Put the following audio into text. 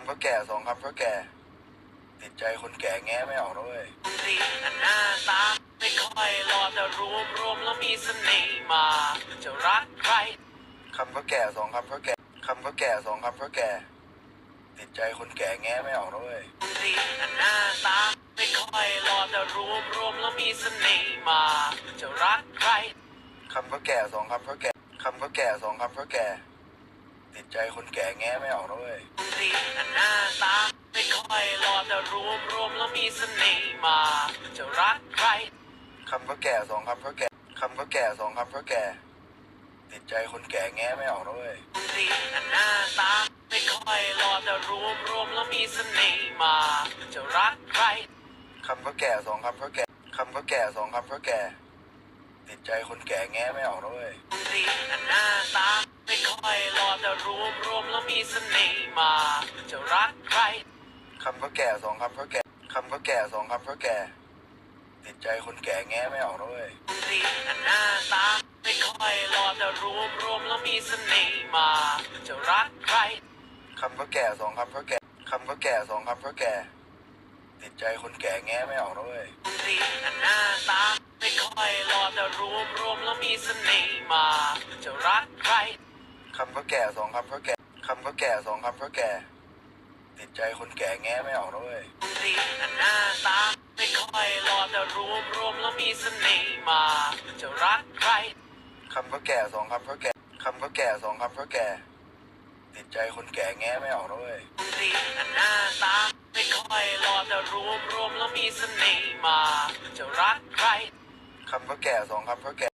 ำก็แก่สองคำก็แก่ ติดใจคนแก่แง้ไม่ออกนะเว้ยสีหน้าตาไม่ค่อยหล่อแต่รวมรวมแล้วมีเสน่ห์มา จะรักใครคำก็แก่สองคำก็แก่คำก็แก่สองคำก็แก่ ติดใจคนแก่แง้ไม่ออกนะเว้ยสีหน้าตาไม่ค่อยหล่อแต่รวมรวมแล้วมีเสน่ห์มา จะรักใครคำก็แก่สองคำก็แก่คำก็แก่สองคำก็แก่ ติดใจคนแก่แง้ไม่ออกนะเว้ยสีหน้าตาไม่ค่อยหล่อแต่รวมรวมแล้วมีเสน่ห์มา จะรักใครคำก็แก่สองคำก็แก่คำก็แก่สองคำก็แก่ ติดใจคนแก่แง้ไม่ออกนะเว้ยสีหน้าตาไม่ค่อยหล่อแต่รวมรวมแล้วมีเสน่ห์มา จะรักใครคำก็แก่สองคำก็แก่คำก็แก่สองคำก็แก่ ติดใจคนแก่แง้ไม่ออกนะเว้ยสีหน้าตา มรวมแล้วมีเสน่ห์มา จะรักใครคำก็แก่สองคำก็แก่คำก็แก่สองคำก็แก่ ติดใจคนแก่แง้ไม่ออกนะเว้ยสีหน้าตาไม่ค่อยหล่อแต่รวมรวมแล้วมีเสน่ห์มา จะรักใครคำก็แก่สองคำก็แก่คำก็แก่สองคำก็แก่ ติดใจคนแก่แง้ไม่ออกนะเว้ยสีหน้าตาไม่ค่อยหล่อแต่รวมรวมแล้วมีเสน่ห์มา จะรักใครคำก็แก่สองคำก็แก่ คำก็แก่สองคำก็แก่ ติดใจคนแก่แง้ไม่ออกนะเว้ยสีหน้าตาไม่ค่อยหล่อแต่รวมรวมแล้วมีเสน่ห์มา จะรักใครคำก็แก่สองคำก็แก่คำก็แก่สองคำก็แก่ ติดใจคนแก่แง้ไม่ออกนะเว้ยสีหน้าตาไม่ค่อยหล่อแต่รวมรวมแล้วมีเสน่ห์มา จะรักใครคำก็แก่สองคำก็แก่